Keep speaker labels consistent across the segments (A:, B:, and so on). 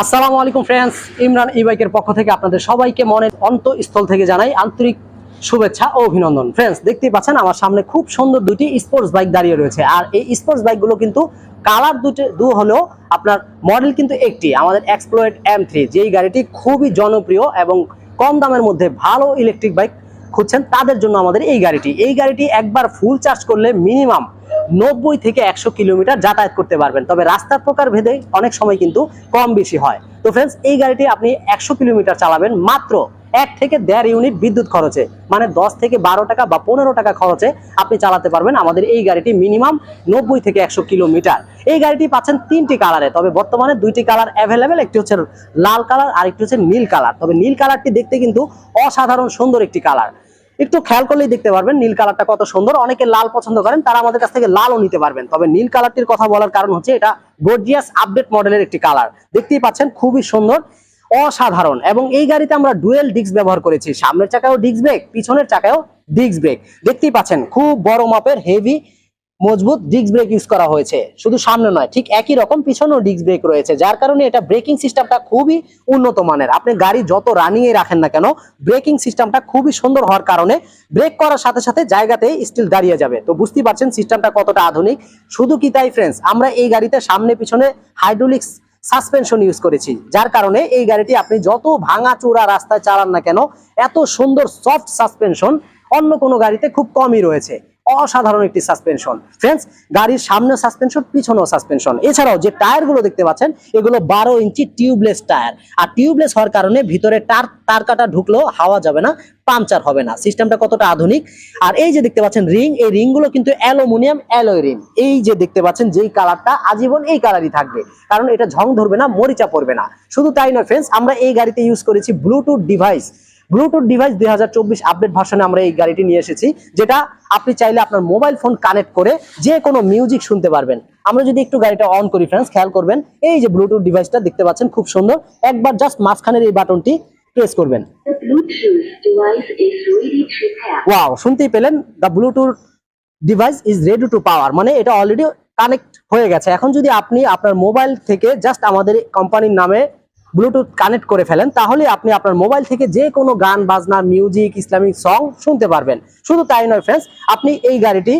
A: আসসালামু আলাইকুম ফ্রেন্ডস ইমরান ই বাইকের পক্ষ থেকে আপনাদের সবাইকে মনের অন্তঃস্থল থেকে জানাই আন্তরিক শুভেচ্ছা ও অভিনন্দন। ফ্রেন্ডস দেখতেই পাচ্ছেন আমার সামনে খুব সুন্দর দুটি স্পোর্টস বাইক দাঁড়িয়ে রয়েছে। আর এই স্পোর্টস বাইকগুলো কিন্তু কালার দুটো দু হলেও আপনার মডেল কিন্তু একটি, আমাদের এক্সপ্লোয়েড এম থ্রি যেই গাড়িটি খুবই জনপ্রিয় এবং কম দামের মধ্যে ভালো ইলেকট্রিক বাইক খুঁজছেন, তাদের জন্য আমাদের এই গাড়িটি। এই গাড়িটি একবার ফুল চার্জ করলে মিনিমাম নব্বই থেকে একশো কিলোমিটার যাতায়াত করতে পারবেন। তবে রাস্তার প্রকার ভেদে অনেক সময় কিন্তু কম বেশি হয়। তো ফ্রেন্ডস এই গাড়িটি আপনি একশো কিলোমিটার চালাবেন মাত্র এক থেকে দেড় ইউনিট বিদ্যুৎ খরচে। মানে দশ থেকে বারো টাকা বা পনেরো টাকা খরচে আপনি চালাতে পারবেন আমাদের এই গাড়িটি মিনিমাম নব্বই থেকে একশো কিলোমিটার। এই গাড়িটি পাচ্ছেন তিনটি কালারে তবে বর্তমানে দুইটি কালার অ্যাভেলেবেল একটি হচ্ছে লাল কালার আর একটি হচ্ছে নীল কালার তবে নীল কালারটি দেখতে কিন্তু অসাধারণ সুন্দর একটি কালার একটু খেয়াল করলেই দেখতে পারবেন নীল কালারটা কত সুন্দর। অনেকে লাল পছন্দ করেন, তারা আমাদের কাছ থেকে লালও নিতে পারবেন। তবে নীল কালারটির কথা বলার কারণ হচ্ছে এটা গর্জিয়াস আপডেট মডেলের একটি কালার। দেখতেই পাচ্ছেন খুবই সুন্দর, অসাধারণ। এবং এই গাড়িতে আমরা ডুয়েল ডিস্ক ব্যবহার করেছি। সামনের চাকায়ও ডিস্ক ব্রেক পিছনের চাকায়ও ডিস্ক ব্রেক দেখতেই পাচ্ছেন খুব বড় মাপের হেভি মজবুত ডিস্ক ব্রেক ইউজ করা হয়েছে। শুধু সামনে নয়, ঠিক একই রকম পিছনেও ডিস্ক ব্রেক রয়েছে, যার কারণে এটা ব্রেকিং সিস্টেমটা খুবই উন্নত মানের। আপনি গাড়ি যত রানিং এ রাখেন না কেন, ব্রেকিং সিস্টেমটা খুবই সুন্দর হওয়ার কারণে ব্রেক করার সাথে সাথে জায়গাতেই স্টিল দাঁড়িয়ে যাবে। তো বুঝতেই পারছেন সিস্টেমটা কতটা আধুনিক। শুধু কি তাই ফ্রেন্ডস আমরা এই গাড়িতে সামনে পিছনে হাইড্রোলিক্স সাসপেনশন ইউজ করেছি, যার কারণে এই গাড়িটি আপনি যত ভাঙা চূড়া রাস্তায় চালান না কেন, এত সুন্দর সফট সাসপেনশন অন্য কোনো গাড়িতে খুব কমই রয়েছে। অসাধারণ একটি সাসপেনশন ফ্রেন্ডস গাড়ির সামনে সাসপেনশন পিছনেও সাসপেনশন এছাড়াও যে টায়ারগুলো দেখতে পাচ্ছেন, এগুলো বারো ইঞ্চি টিউবলেস টায়ার। আর টিউবলেস হওয়ার কারণে ভিতরে টার তার কাটা ঢুকলেও হাওয়া যাবে না, পাংচার হবে না। সিস্টেমটা কতটা আধুনিক? আর এই যে দেখতে পাচ্ছেন রিং এই রিংগুলো কিন্তু অ্যালুমিনিয়াম অ্যালয় রিং এই যে দেখতে পাচ্ছেন যেই কালারটা আজীবন এই কালারই থাকবে। কারণ এটা ঝং ধরবে না, মরিচা পড়বে না। শুধু তাই নয় ফ্রেন্ডস আমরা এই গাড়িতে ইউজ করেছি ব্লুটুথ ডিভাইস ব্লুটুথ ডিভাইস দুই আপডেট ভার্সনে আমরা এই গাড়িটি নিয়ে এসেছি যেটা আপনি চাইলে আপনার মোবাইল ফোন কানেক্ট করে যে কোনো মিউজিক শুনতে পারবেন। আমরা যদি একটু গাড়িটা অন করি ফ্রেন্ডস খেয়াল করবেন এই যে ব্লুটুথ ডিভাইসটা দেখতে পাচ্ছেন খুব সুন্দর। একবার জাস্ট মাঝখানের এই বাটনটি প্রেস করবেন. ওয়াও শুনতেই পেলেন? The Bluetooth device is ready to power মানে এটা অলরেডি কানেক্ট হয়ে গেছে। এখন যদি আপনি আপনার মোবাইল থেকে জাস্ট আমাদের কোম্পানির নামে ব্লুটুথ কানেক্ট করে ফেলেন, তাহলে আপনি আপনার মোবাইল থেকে যে কোনো গান, বাজনা মিউজিক ইসলামিক সং শুনতে পারবেন। শুধু তাই নয় ফ্রেন্ডস আপনি এই গাড়িটি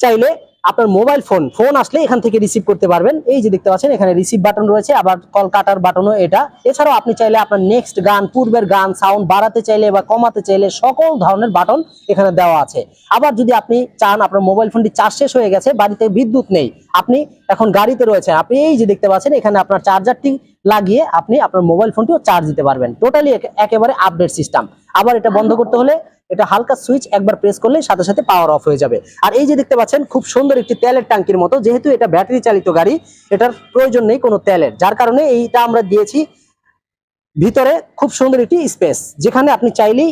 A: চাইলে আপনার মোবাইল ফোন ফোন আসলে এখান থেকে রিসিভ করতে পারবেন। এই যে দেখতে পাচ্ছেন, এখানে রিসিভ বাটন রয়েছে, আবার কল কাটার বাটনও এটা। এছাড়াও আপনি চাইলে আপনার নেক্সট গান, পূর্বের গান সাউন্ড বাড়াতে চাইলে বা কমাতে চাইলে সকল ধরনের বাটন এখানে দেওয়া আছে। আবার যদি আপনি চান আপনার মোবাইল ফোনটি চার্জ শেষ হয়ে গেছে, বাড়িতে বিদ্যুৎ নেই, আপনি এখন গাড়িতে রয়েছে আপনি এই যে দেখতে পাচ্ছেন, এখানে আপনার চার্জারটি লাগিয়ে আপনি আপনার মোবাইল ফোনটিও চার্জ দিতে পারবেন। টোটালি একেবারে আপডেট সিস্টেম আবার এটা বন্ধ করতে হলে এটা হালকা সুইচ একবার প্রেস করলে সাথে সাথে পাওয়ার অফ হয়ে যাবে। আর এই যে দেখতে পাচ্ছেন, খুব সুন্দর একটি তেলের ট্যাঙ্কির মতো, যেহেতু এটা ব্যাটারি চালিত গাড়ি, এটার প্রয়োজন নেই কোনো তেলের। যার কারণে এইটা আমরা দিয়েছি ভিতরে খুব সুন্দর একটি স্পেস যেখানে আপনি চাইলেই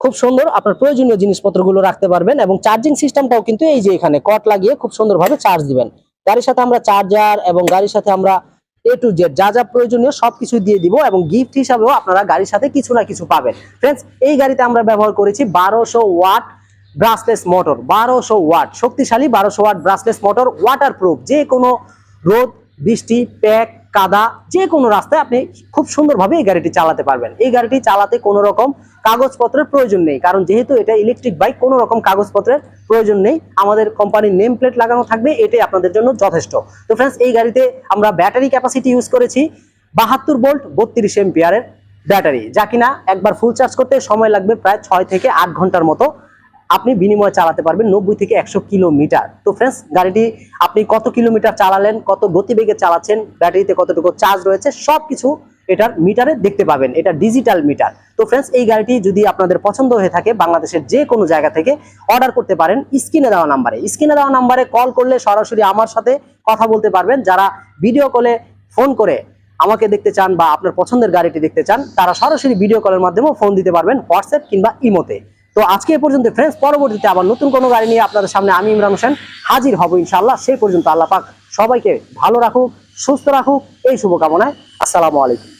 A: খুব সুন্দর আপনার প্রয়োজনীয় জিনিসপত্রগুলো রাখতে পারবেন এবং চার্জিং সিস্টেমটাও কিন্তু এই যে এখানে, কট লাগিয়ে খুব সুন্দরভাবে চার্জ দিবেন। গাড়ির সাথে আমরা চার্জার এবং গাড়ির সাথে আমরা এ টু জেড যা যা প্রয়োজনীয় সব কিছু দিয়ে দিব এবং গিফট হিসাবেও আপনারা গাড়ির সাথে কিছু না কিছু পাবেন। ফ্রেন্ডস এই গাড়িতে আমরা ব্যবহার করেছি বারোশো ওয়াট ব্রাসলেস মোটর বারোশো ওয়াট, শক্তিশালী বারোশো watt brushless motor waterproof যে কোনো রোদ, বৃষ্টি প্যাক কাদা, যে কোনো রাস্তায় আপনি খুব সুন্দরভাবে এই গাড়িটি চালাতে পারবেন। এই গাড়িটি চালাতে কোনো রকম কাগজপত্রের প্রয়োজন নেই, কারণ যেহেতু এটা ইলেকট্রিক বাইক কোনো রকম কাগজপত্রের প্রয়োজন নেই। আমাদের কোম্পানির নেম প্লেট লাগানো থাকবে, এটাই আপনাদের জন্য যথেষ্ট। তো ফ্রেন্ডস এই গাড়িতে আমরা ব্যাটারি ক্যাপাসিটি ইউজ করেছি, বাহাত্তর বোল্ট বত্রিশ এম্পিয়ারের ব্যাটারি যা কিনা একবার ফুল চার্জ করতে সময় লাগবে প্রায় ছয় থেকে আট ঘণ্টার মতো। আপনি বিনিময় চালাতে পারবেন নব্বই থেকে একশো কিলোমিটার। তো ফ্রেন্ডস গাড়িটি আপনি কত কিলোমিটার চালালেন, কত গতিবেগে চালাচ্ছেন, ব্যাটারিতে কতটুকু চার্জ রয়েছে সব কিছু এটার মিটারে দেখতে পাবেন, এটা ডিজিটাল মিটার তো ফ্রেন্ডস এই গাড়িটি যদি আপনাদের পছন্দ হয়ে থাকে, বাংলাদেশের যে কোনো জায়গা থেকে অর্ডার করতে পারেন, স্ক্রিনে দেওয়া নাম্বারে স্ক্রিনে দেওয়া নাম্বারে কল করলে সরাসরি আমার সাথে কথা বলতে পারবেন। যারা ভিডিও কলে ফোন করে আমাকে দেখতে চান বা আপনার পছন্দের গাড়িটি দেখতে চান, তারা সরাসরি ভিডিও কলের মাধ্যমেও ফোন দিতে পারবেন হোয়াটসঅ্যাপ কিংবা ইমোতে তো আজকে এ পর্যন্ত ফ্রেন্ডস পরবর্তীতে আবার নতুন কোনো গাড়ি নিয়ে আপনাদের সামনে আমি ইমরান হোসেন হাজির হব ইনশাল্লাহ সেই পর্যন্ত আল্লাহ পাক সবাইকে ভালো রাখুক, সুস্থ রাখুক, এই শুভকামনায়। আসসালামু আলাইকুম।